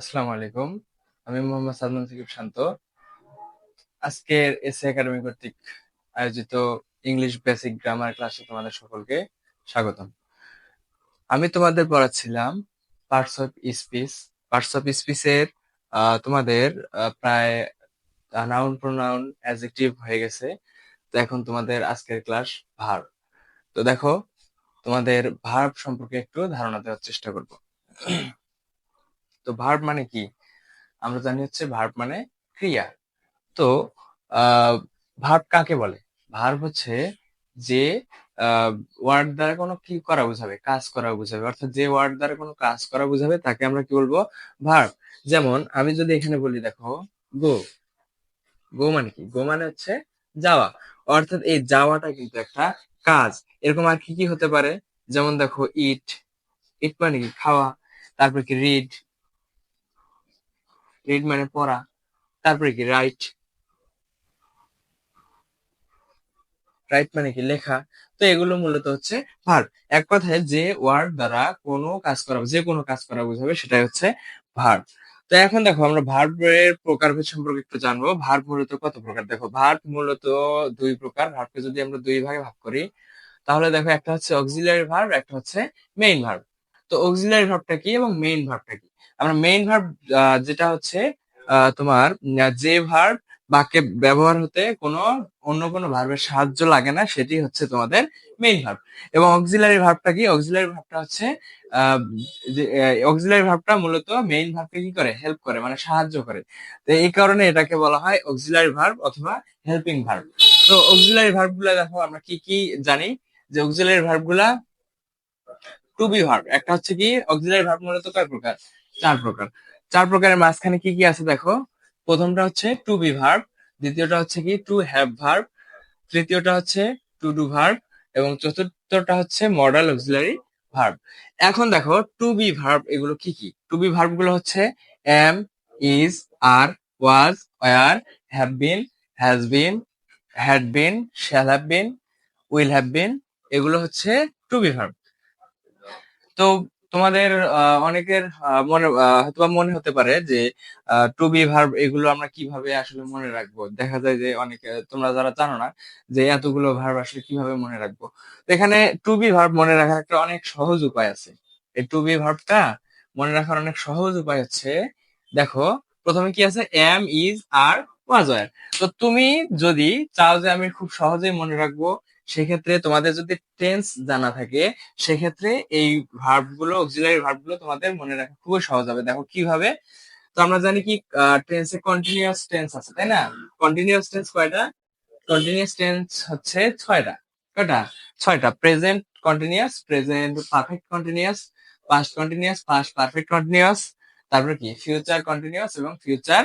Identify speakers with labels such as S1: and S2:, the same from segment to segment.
S1: আসসালামু আলাইকুম। আমি মোহাম্মদ সাদমান সাকিব শান্ত। আজকের এসএ একাডেমি কর্তৃক আয়োজিত ইংলিশ বেসিক গ্রামার ক্লাসে তোমাদের সকলকে স্বাগতম। আমি তোমাদের পড়াচ্ছিলাম parts of speech. Parts of স্পিচের তোমাদের প্রায় নাউন প্রোনাউন অ্যাডজেক্টিভ হয়ে গেছে। তো এখন তোমাদের আজকের ক্লাস ভার্ব তো দেখো, তোমাদের ভার্ব সম্পর্কে একটু ধারণা দেওয়ার চেষ্টা করব। তো ভার্ব মানে কি? আমরা জানি হচ্ছে ভার্ব মানে ক্রিয়া। তো ভার্ব কাকে বলে? ভার্ব হচ্ছে যে ওয়ার্ড দ্বারা কোনো কি করা বোঝাবে? কাজ করা বোঝাবে। অর্থাৎ যে ওয়ার্ড দ্বারা কোনো কাজ করা বোঝাবে, তাকে আমরা কি বলব? ভার্ব যেমন, আমি যদি এখানে বলি, দেখো গো গো মানে কি? গো মানে হচ্ছে যাওয়া। অর্থাৎ এই যাওয়াটা কিন্তু একটা কাজ। এরকম আর কি কি হতে পারে? যেমন দেখো ইট ইট মানে কি? খাওয়া। তারপর কি রিড রিড মানে পড়া। তারপরে কি রাইট রাইট মানে কি, লেখা। তো এগুলো মূলত হচ্ছে ভার্ব এক কথায় যে ওয়ার্ড দ্বারা কোনো কাজ করা, যে কোনো কাজ করা বোঝাবে, সেটাই হচ্ছে ভার্ব তো এখন দেখো, আমরা ভার্বের প্রকারভেদ সম্পর্কে একটু জানব। ভার্ব মূলত কত প্রকার? দেখো ভার্ব মূলত দুই প্রকার। ভার্বকে যদি আমরা দুই ভাগে ভাগ করি, তাহলে দেখো একটা হচ্ছে অক্সিলারি ভার্ব একটা হচ্ছে মেইন ভার্ব তো অক্সিলারি ভার্বটা কি এবং মেইন ভার্বটা কি? আমরা মেইন ভার্ব যেটা হচ্ছে তোমার যে ভার্ব বাক্যে ব্যবহার হতে কোনো, অন্য কোনো ভার্বের সাহায্য লাগে না, সেটি হচ্ছে তোমাদের মেইন ভার্ব এবং অক্সিলারি ভার্বটা কি? অক্সিলারি ভার্বটা হচ্ছে অক্সিলারি ভার্বটা মূলত মেইন ভার্বকে কি করে? হেল্প করে মানে সাহায্য করে। তো এই কারণে এটাকে বলা হয় অক্সিলারি ভার্ব অথবা হেল্পিং ভার্ব তো অক্সিলারি ভার্বগুলা দেখো, আমরা কি কি জানি? যে অক্সিলারি ভার্বগুলা টু বি ভার্ব একটা হচ্ছে কি অক্সিলারি ভার্ব মূলত কয় প্রকার? চার প্রকার। চার প্রকারের মাঝখানে কি কি আছে দেখো? প্রথমটা হচ্ছে টু বি ভার্ব দ্বিতীয়টা হচ্ছে কি টু হ্যাভ ভার্ব তৃতীয়টা হচ্ছে টু ডু ভার্ব এবং চতুর্থটা হচ্ছে মডাল অক্সিলারি ভার্ব এখন দেখো টু বি ভার্ব এগুলো কি কি? টু বি ভার্বগুলো হচ্ছে am is are was were have been has been had been shall have been will have been এগুলো হচ্ছে টু বি ভার্ব তো তোমাদের অনেকের মনে হয়তো মনে হতে পারে যে টু বি ভার্ব এগুলো আমরা কীভাবে আসলে মনে রাখব? দেখা যায় যে অনেকে, তোমরা যারা জানো না যে এতগুলো ভার্ব আসলে কীভাবে মনে রাখব? এখানে টু বি ভার্ব মনে রাখার একটা অনেক সহজ উপায় আছে। এই টু বি ভার্বটা মনে রাখার অনেক সহজ উপায় হচ্ছে, দেখো, প্রথমে কি আছে? এম ইজ আর ওয়াজ তো তুমি যদি চাও যে আমি খুব সহজেই মনে রাখব সেক্ষেত্রে তোমাদের যদি টেন্স জানা থাকে, সেক্ষেত্রে এই ভার্বগুলো অক্সিলারি ভার্বগুলো তোমাদের মনে রাখা খুবই সহজ হবে। দেখো কীভাবে? তো আমরা জানি কি টেন্সে কন্টিনিউয়াস টেন্স আছে, তাই না? কন্টিনিউয়াস টেন্স কয়টা? কন্টিনিউয়াস টেন্স হচ্ছে ছয়টা। কয়টা? ছয়টা। Present continuous present perfect continuous past continuous past perfect continuous তারপরে কি? ফিউচার কন্টিনিউয়াস এবং ফিউচার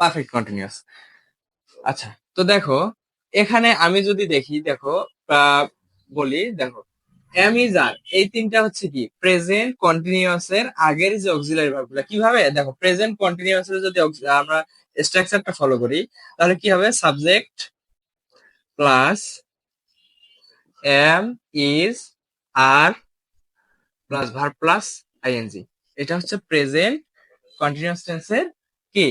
S1: পারফেক্ট কন্টিনিউয়াস আচ্ছা তো দেখো এখানে আমি যদি দেখি, দেখো বলি, দেখো আর এই তিনটা হচ্ছে কি? প্রেজেন্ট কন্টিনিউয়াস এর আগের যে অক্সিলারি ভার্বগুলো কীভাবে? দেখো প্রেজেন্ট কন্টিনিউয়াস এর যদি আমরা স্ট্রাকচারটা ফলো করি, তাহলে কি হবে? Subject plus am is are plus verb plus ING এটা হচ্ছে প্রেজেন্ট কন্টিনিউয়াস টেন্সের কি?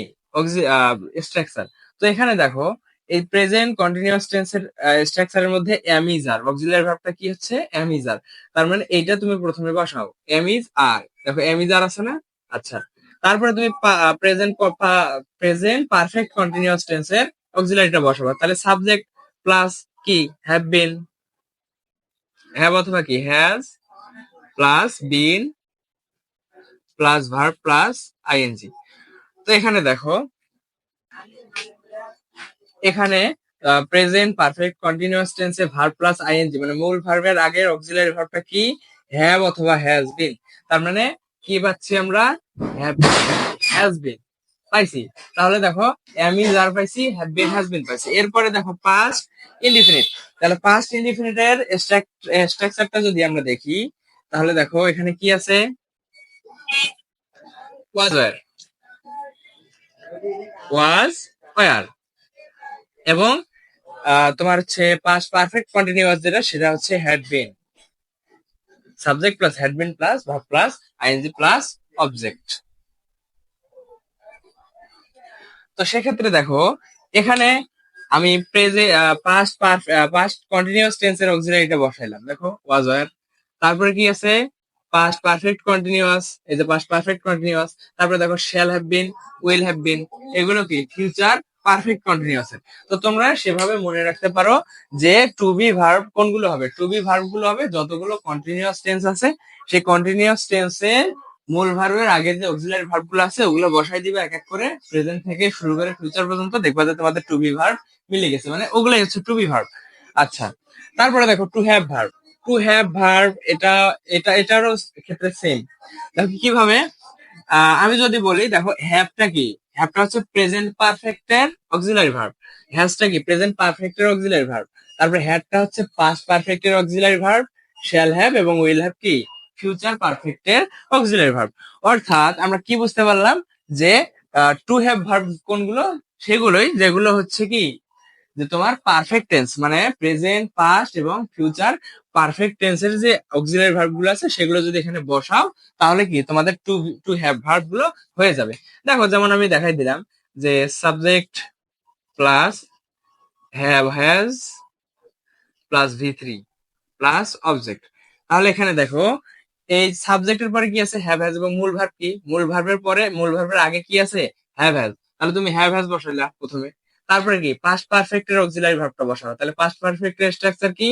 S1: স্ট্রাকচার তো এখানে দেখো এই প্রেজেন্ট কন্টিনিউয়াস টেন্সের স্ট্রাকচারের মধ্যে এম ইজ আর অক্সিলারি ভার্বটা কি হচ্ছে? এম ইজ আর তার মানে এইটা তুমি প্রথমে বসাও। এম ইজ আর দেখো এম ইজ আর আছে না? আচ্ছা। তারপরে তুমি প্রেজেন্ট প্রেজেন্ট পারফেক্ট কন্টিনিউয়াস টেন্সের অক্সিলারিটা বসাবো। তাহলে সাবজেক্ট প্লাস কি? হ্যাভ বিন হ্যাভ অথবা কি? Has plus been plus verb plus ING তো এখানে দেখো এখানে প্রেজেন্ট পারফেক্ট কন্টিনিউয়াস টেন্সে ভার্ব প্লাস আইএনজি মানে মূল ভার্বের আগের অক্সিলারি ভার্বটা কি? হ্যাভ অথবা হ্যাজ বিন তার মানে কি পাচ্ছি আমরা? হ্যাভ হ্যাজ বিন পাইছি। তাহলে দেখো ইজ আর পাইছি হ্যাভ বিন হ্যাজ বিন পাইছি। এরপরে দেখো পাস্ট ইনডিফিনিট তাহলে পাস্ট ইনডিফিনিটের স্ট্রাকচারটা যদি আমরা দেখি, তাহলে দেখো, এখানে কি আছে? ওয়াজ ওয়ার ওয়াজ ওয়ার এবং তোমার হচ্ছে পাস পারফেক্ট কন্টিনিউয়াস যেটা, সেটা হচ্ছে had been subject plus had been plus verb plus ING plus object তো সেক্ষেত্রে দেখো, এখানে আমি প্রেজে পাস্ট পাস্ট কন্টিনিউয়াস টেন্সের অক্সিলারিটা বসাইলাম। দেখো ওয়াজ ওয়ার তারপরে কি আছে? পাস্ট পারফেক্ট কন্টিনিউয়াস এই যে পাস্ট পারফেক্ট কন্টিনিউয়াস তারপরে দেখো shall have been will have been এগুলো কি? ফিউচার পারফেক্ট কন্টিনিউয়াস তো তোমরা সেভাবে মনে রাখতে পারো যে টু বি ভার্ব কোনগুলো হবে? টু বি ভার্বগুলো হবে যতগুলো কন্টিনিউয়াস টেন্স আছে, সেই কন্টিনিউয়াস টেন্সে মূল ভার্বের আগে যে অক্সিলারি ভার্বগুলো আছে, ওগুলো বসাই দিবে এক এক করে প্রেজেন্ট থেকে শুরু করে ফিউচার পর্যন্ত দেখবা যে তোমাদের টু বি ভার্ব মিলে গেছে। মানে ওগুলাই হচ্ছে টু বি ভার্ব আচ্ছা তারপরে দেখো to have verb to have verb এটা এটা, এটারও ক্ষেত্রে সেম দেখো কীভাবে? আমি যদি বলি, দেখো হ্যাভটা কি? হ্যাভটা হচ্ছে প্রেজেন্ট পারফেক্টের অক্সিলারি ভার্ব হ্যাজটা কি? প্রেজেন্ট পারফেক্টের অক্সিলারি ভার্ব তারপরে হ্যাডটা হচ্ছে পাস্ট পারফেক্টের অক্সিলারি ভার্ব শ্যাল হ্যাভ এবং উইল হ্যাভ কি? ফিউচার পারফেক্টের অক্সিলারি ভার্ব অর্থাৎ আমরা কি বুঝতে পারলাম? যে টু হ্যাভ ভার্ব কোনগুলো? সেগুলোই, যেগুলো হচ্ছে কি? যে তোমার পারফেক্ট টেন্স মানে প্রেজেন্ট পাস্ট এবং ফিউচার পারফেক্ট টেন্সের যে অক্সিলারি ভার্বগুলো আছে, সেগুলো যদি এখানে বসাও, তাহলে কি তোমাদের টু টু হ্যাভ ভার্বগুলো হয়ে যাবে। দেখো, যেমন আমি দেখাই দিলাম যে subject plus have has plus V three plus object তাহলে এখানে দেখো, এই সাবজেক্টের পরে কি আছে? হ্যাভ হ্যাজ এবং মূল ভার্ব কি? মূল ভার্বের পরে, মূল ভার্বের আগে কি আছে? হ্যাভ হ্যাজ তাহলে তুমি হ্যাভ হ্যাজ বসাইলা প্রথমে। তারপরে কি? পাস্ট পারফেক্ট এর অক্সিলারি ভার্বটা বসানো। তাহলে পাস্ট পারফেক্ট এর স্ট্রাকচার কি?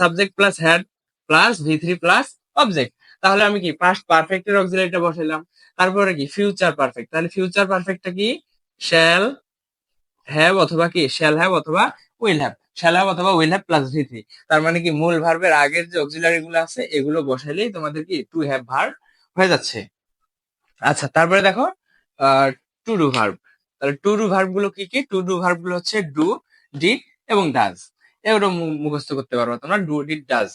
S1: Subject plus had plus V three plus object তাহলে আমি কি? পাস্ট পারফেক্ট এর অক্সিলারিটা বসাইলাম। তারপরে কি? ফিউচার পারফেক্ট তাহলে ফিউচার পারফেক্টটা কি? শ্যাল হ্যাভ অথবা কি? শ্যাল হ্যাভ অথবা উইল হ্যাভ শ্যাল হ্যাভ অথবা will have plus V three তার মানে কি? মূল ভার্বের আগের যে অক্সিলারি গুলো আছে, এগুলো বসাইলেই তোমাদের কি? টু হ্যাভ ভার্ব হয়ে যাচ্ছে। আচ্ছা তারপরে দেখো টু ডু ভার্ব তাহলে টু ডু ভার্বগুলো কি কি? টু ডু ভার্বগুলো হচ্ছে ডু ডিড এবং ডাজ এগুলো মুখস্থ করতে পারব তোমরা ডু ডিড ডাজ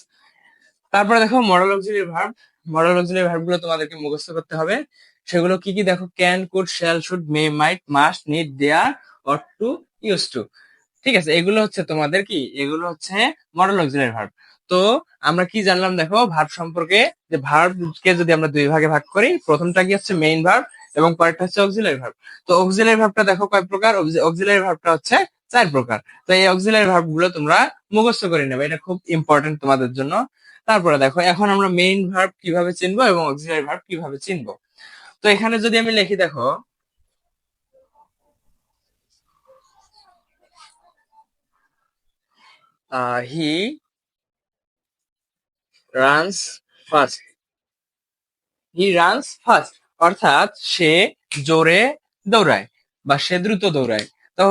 S1: তারপরে দেখো modal auxiliary verb modal auxiliary ভার্বগুলো তোমাদেরকে মুখস্থ করতে হবে। সেগুলো কি কি? দেখো can could shall should may might must need dare ought to used to ঠিক আছে, এগুলো হচ্ছে তোমাদের কি? এগুলো হচ্ছে মডেল অক্সিলারি ভার্ব তো আমরা কি জানলাম দেখো? ভার্ব সম্পর্কে যে ভার্ব কে যদি আমরা দুই ভাগে ভাগ করি, প্রথমটা কি হচ্ছে মেইন ভার্ব এবং পরেরটা হচ্ছে অক্সিলারি ভার্ব তো অক্সিলারি ভার্বটা দেখো কয় প্রকার? অক্সিলারি ভার্বটা হচ্ছে চার প্রকার। তো এই অক্সিলারি ভার্বগুলো তোমরা মুখস্থ করে নেবে। এটা খুব ইম্পর্টেন্ট তোমাদের জন্য। তারপরে দেখো, এখন আমরা মেইন ভার্ব কীভাবে চিনবো এবং অক্সিলারি ভার্ব কীভাবে চিনবো? তো এখানে যদি আমি লিখি, দেখো he runs fast he runs fast অর্থাৎ সে জোরে দৌড়ায় বা সে দ্রুত দৌড়ায়। তো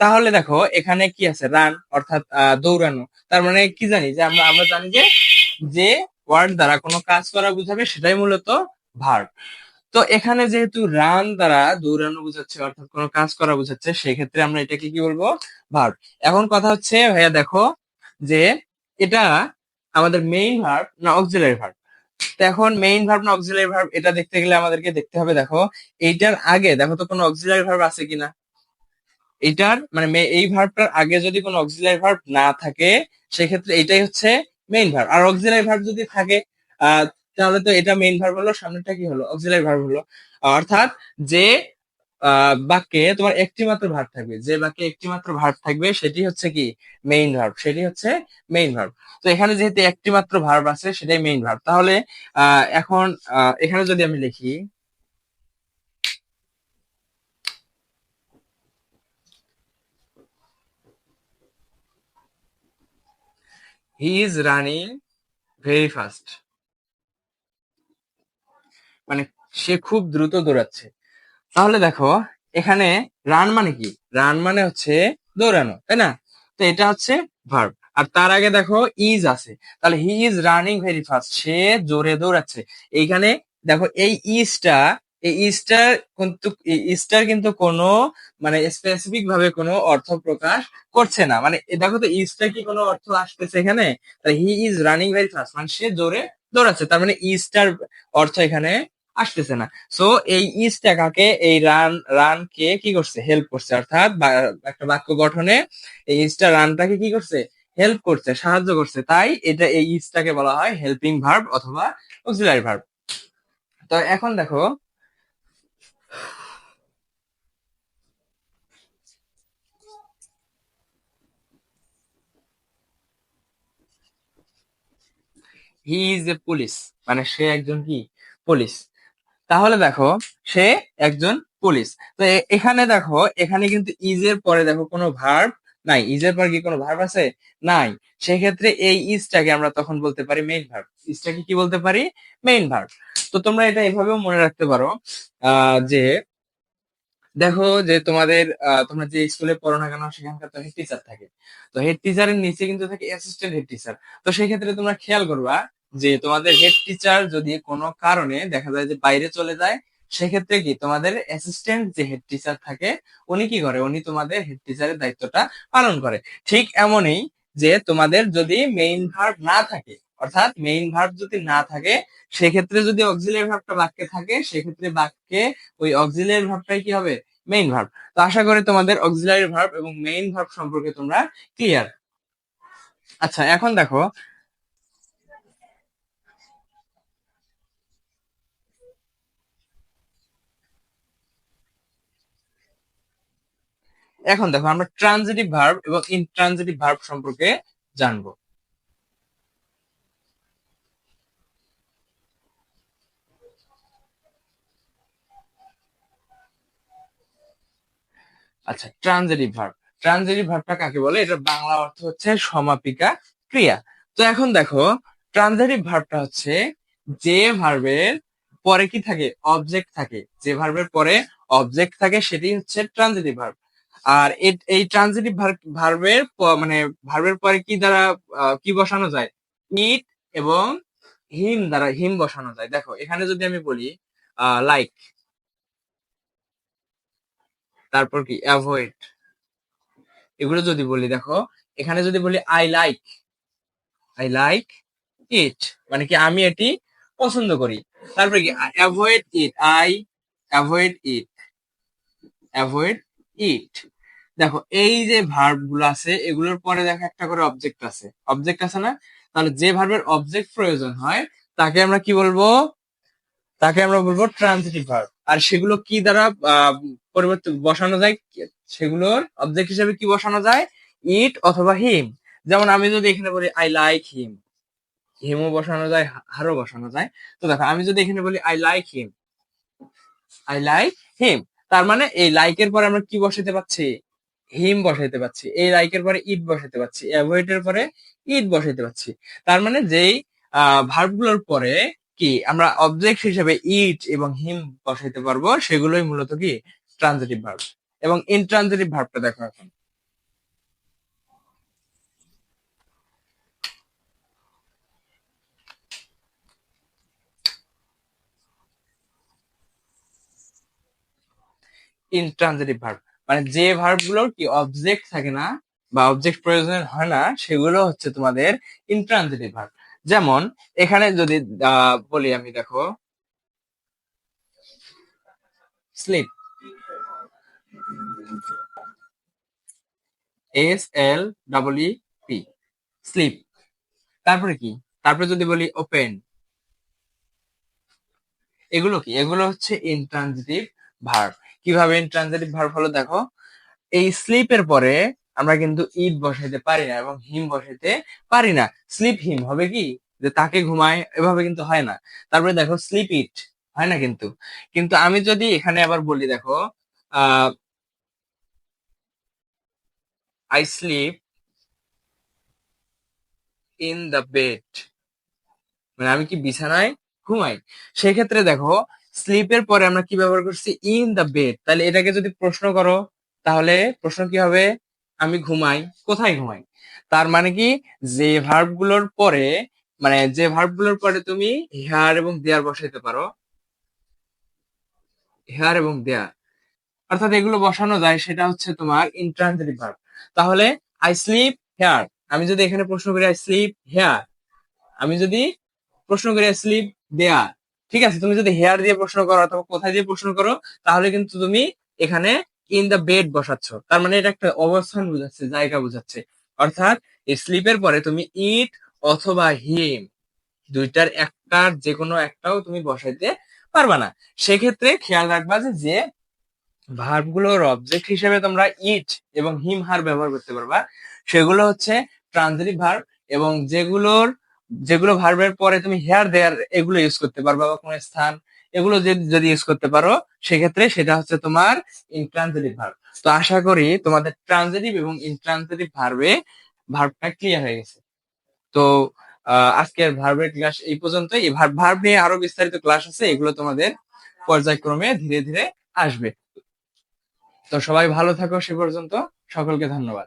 S1: তাহলে দেখো, এখানে কি আছে? রান অর্থাৎ দৌড়ানো। তার মানে কি জানি? যে আমরা আমরা জানি যে যে ওয়ার্ড দ্বারা কোনো কাজ করা বুঝাবে, সেটাই মূলত ভার্ব তো এখানে যেহেতু রান দ্বারা দৌড়ানো বুঝাচ্ছে, অর্থাৎ কোনো কাজ করা বুঝাচ্ছে, সেক্ষেত্রে আমরা এটাকে কি বলব? ভার্ব এখন কথা হচ্ছে, ভাইয়া দেখো, যে এটা আমাদের মেইন ভার্ব না অক্সিলারি ভার্ব এখন মেইন ভার্ব না অক্সিলারি ভার্ব এটা দেখতে গেলে আমাদেরকে দেখতে হবে, দেখো। এইটার আগে, দেখো তো কোনো অক্সিলারি ভার্ব আছে কিনা? এটার মানে এই ভার্বটার আগে যদি কোনো অক্সিলারি ভার্ব না থাকে, সেক্ষেত্রে এটাই হচ্ছে মেইন ভার্ব আর অক্সিলারি ভার্ব যদি থাকে তাহলে তো এটা মেইন ভার্ব হলো সামনেটা কি হলো? অক্সিলারি ভার্ব হলো। অর্থাৎ যে বাক্যে তোমার একটি মাত্র ভার্ব থাকবে। যে বাক্যে একটি মাত্র ভার্ব থাকবে, সেটি হচ্ছে কি? মেইন ভার্ব সেটি হচ্ছে মেইন ভার্ব তো এখানে যেহেতু একটি মাত্র ভার্ব আছে, সেটাই মেইন ভার্ব তাহলে এখন এখানে যদি আমি লিখি he is running very fast মানে সে খুব দ্রুত দৌড়াচ্ছে। তাহলে দেখো, এখানে রান মানে কি? রান মানে হচ্ছে দৌড়ানো, তাই না? তো এটা হচ্ছে ভার্ব আর তার আগে দেখো ইজ আছে। তাহলে he is running very fast সে জোরে দৌড়াচ্ছে। এইখানে দেখো, এই ইজটা এই ইজটার কিন্তু ইজটার কিন্তু কোনো মানে স্পেসিফিক ভাবে কোনো অর্থ প্রকাশ করছে না। মানে দেখো তো ইজটা কি কোনো অর্থ আসতেছে এখানে? He is running very fast মানে সে জোরে দৌড়াচ্ছে। তার মানে ইজটার অর্থ এখানে আসতেছে না। সো এই ইস টাকাকে এই রান, রানকে কি করছে? হেল্প করছে, অর্থাৎ একটা বাক্য গঠনে এই ইস্টা রানটাকে কি করছে? হেল্প করছে, সাহায্য করছে। তাই এটা এই ইস্টাকে বলা হয় হেল্পিং ভার্ব অথবা অক্সিলারি ভার্ব তো এখন দেখো হি ইজ এ পুলিশ মানে সে একজন কি? পুলিশ তাহলে দেখো, সে একজন পুলিশ। তো এখানে দেখো, এখানে কিন্তু ইজের পরে দেখো কোনো ভার্ব নাই। ইজ এর পরে কি কোনো ভার্ব আছে? নাই। সেক্ষেত্রে এই ইজটাকে আমরা তখন বলতে পারি মেইন ভার্ব ইজটাকে কি বলতে পারি? মেইন ভার্ব তো তোমরা এটা এভাবেও মনে রাখতে পারো যে দেখো যে তোমাদের তোমরা যে স্কুলে পড়ো না কেন, সেখানকার তো হেড টিচার থাকে। তো হেড টিচারের নিচে কিন্তু থাকে অ্যাসিস্ট্যান্ট হেড টিচার তো সেই ক্ষেত্রে তোমরা খেয়াল করবা যে তোমাদের হেড টিচার যদি কোনো কারণে দেখা যায় যে বাইরে চলে যায়, সেক্ষেত্রে কি তোমাদের অ্যাসিস্ট্যান্ট যে হেড টিচার থাকে, উনি কি করে? উনি তোমাদের হেড টিচারের দায়িত্বটা পালন করে। ঠিক এমনই যে তোমাদের যদি মেইন ভার্ব না থাকে, অর্থাৎ মেইন ভার্ব যদি না থাকে, সেক্ষেত্রে যদি অক্সিলিয়ারি ভার্বটা বাক্যে থাকে, সেক্ষেত্রে বাক্যে ওই অক্সিলিয়ারি ভার্বটাই কি হবে? মেইন ভার্ব তো আশা করি তোমাদের অক্সিলারি ভার্ব এবং মেইন ভার্ব সম্পর্কে তোমরা ক্লিয়ার আচ্ছা এখন দেখো এখন দেখো, আমরা ট্রানজিটিভ ভার্ব এবং ইনট্রানজিটিভ ভার্ব সম্পর্কে জানব। আচ্ছা ট্রানজিটিভ ভার্ব ট্রানজিটিভ ভার্বটা কাকে বলে? এটা বাংলা অর্থ হচ্ছে সমাপিকা ক্রিয়া। তো এখন দেখো ট্রানজিটিভ ভার্বটা হচ্ছে যে ভার্বের পরে কি থাকে? অবজেক্ট থাকে। যে ভার্বের পরে অবজেক্ট থাকে, সেটি হচ্ছে ট্রানজিটিভ ভার্ব আর এই ট্রানজিটিভ ভার্বের মানে ভার্বের পরে কি দ্বারা কি বসানো যায়? ইট এবং হিম দ্বারা হিম বসানো যায়। দেখো, এখানে যদি আমি বলি লাইক তারপর কি? অ্যাভয়েড এগুলো যদি বলি, দেখো, এখানে যদি বলি I like I like it মানে কি আমি এটি পছন্দ করি। তারপরে কি? Avoid it I avoid it avoid it দেখো এই যে ভার্বগুলো আছে এগুলোর পরে দেখো একটা করে অবজেক্ট আছে। অবজেক্ট আছে না? তাহলে যে ভার্বের অবজেক্ট প্রয়োজন হয় তাকে আমরা কি বলব? তাকে আমরা বলব ট্রান্সিটিভ ভার্ব আর সেগুলো কি দ্বারা আহ, পরিবর্তন বসানো যায়? সেগুলোর অবজেক্ট হিসেবে কি বসানো যায়? ইট অথবা হিম যেমন আমি যদি এখানে বলি আই লাইক হিম হিমও বসানো যায় হারও বসানো যায়। তো দেখো আমি যদি এখানে বলি I like him I like him তার মানে এই লাইকের পরে আমরা কি বসাইতে পাচ্ছি হিম বসাইতে পাচ্ছি এই লাইকের পরে ইট বসাইতে পাচ্ছি অ্যাভয়েডের পরে ইট বসাইতে পাচ্ছি তার মানে যেই ভার্বগুলোর পরে কি, আমরা অবজেক্ট হিসেবে ইট এবং হিম বসাইতে পারব, সেগুলোই মূলত কি? ট্রানজিটিভ ভার্ব এবং ইনট্রানজিটিভ ভার্বটা দেখো এখন। ইনট্রানজিটিভ ভার্ব মানে যে ভার্বগুলোর কি অবজেক্ট থাকে না বা অবজেক্ট প্রয়োজন হয় না, সেগুলো হচ্ছে তোমাদের ইনট্রানজিটিভ ভার্ব যেমন, এখানে যদি বলি আমি, দেখো। Sleep S L double P sleep তারপরে কি? তারপরে যদি বলি ওপেন এগুলো কি? এগুলো হচ্ছে ইনট্রানজিটিভ ভার্ব কীভাবে ইনট্রানজিটিভ ভার্ব হলো দেখো, এই স্লিপের পরে আমরা কিন্তু ইট বসাইতে পারি না এবং হিম বসাইতে পারি না। স্লিপ হিম হবে কি? যে তাকে ঘুমায়, এভাবে কিন্তু হয় না। তারপরে দেখো স্লিপ ইট হয় না কিন্তু? কিন্তু আমি যদি এখানে আবার বলি দেখো I sleep in the bed মানে আমি কি বিছানায় ঘুমাই? সেক্ষেত্রে দেখো স্লিপের পরে আমরা কি ব্যবহার করছি? ইন দ্য বেড তাহলে এটাকে যদি প্রশ্ন করো, তাহলে প্রশ্ন কি হবে? আমি ঘুমাই। কোথায় ঘুমাই? তার মানে কি? যে ভার্বগুলোর পরে মানে যে ভার্বগুলোর পরে তুমি হেয়ার এবং দেয়ার বসাইতে পারো। হেয়ার এবং দেয়ার অর্থাৎ এগুলো বসানো যায়, সেটা হচ্ছে তোমার ইন্ট্রানজিটিভ ভার্ব তাহলে আই স্লিপ হেয়ার আমি যদি এখানে প্রশ্ন করি আই স্লিপ হেয়ার আমি যদি প্রশ্ন করি আই স্লিপ দেয়ার ঠিক আছে, তুমি যদি হেয়ার দিয়ে প্রশ্ন করো অথবা কোথায় দিয়ে প্রশ্ন করো, তাহলে কিন্তু তুমি এখানে ইন দ্য বেড বসাচ্ছ। তার মানে এটা একটা অবস্থান বোঝাচ্ছে, জায়গা বোঝাচ্ছে। অর্থাৎ স্লিপের পরে তুমি ইট অথবা হিম দুইটার একটার যে কোনো একটাও তুমি বসাইতে পারবা না। সেক্ষেত্রে খেয়াল রাখবা যে যে ভার্বগুলোর অবজেক্ট হিসেবে তোমরা ইট এবং হিম হার ব্যবহার করতে পারবা, সেগুলো হচ্ছে ট্রানজিটিভ ভার্ব এবং যেগুলোর যেগুলো ভার্বের পরে তুমি হেয়ার দেয়ার এগুলো ইউজ করতে পারবা বা কোনো স্থান, এগুলো যদি ইউজ করতে পারো, সেক্ষেত্রে সেটা হচ্ছে তোমার ইনট্রানজিটিভ ভার্ব তো আশা করি তোমাদের ট্রানজিটিভ এবং ইনট্রানজিটিভ ভার্বে ভার্বটা ক্লিয়ার হয়ে গেছে। তো আজকের ভার্বের ক্লাস এই পর্যন্তই। ভার্ব নিয়ে আরও বিস্তারিত ক্লাস আছে, এগুলো তোমাদের পর্যায়ক্রমে ধীরে ধীরে আসবে। তো সবাই ভালো থাকো সে পর্যন্ত। সকলকে ধন্যবাদ।